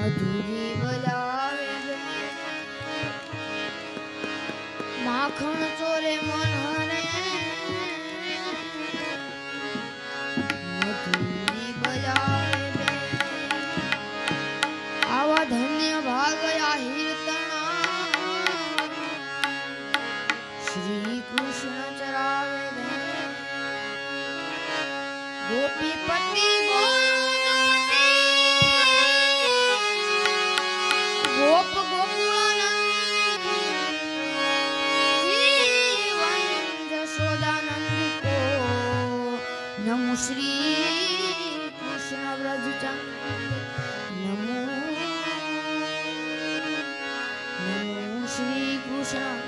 મધુરી બજાવે રે. માખણ ચોરે મનહરે મધુરી બજાવે રે. આવા ધન્ય ભાગયા ગોપ Krishna.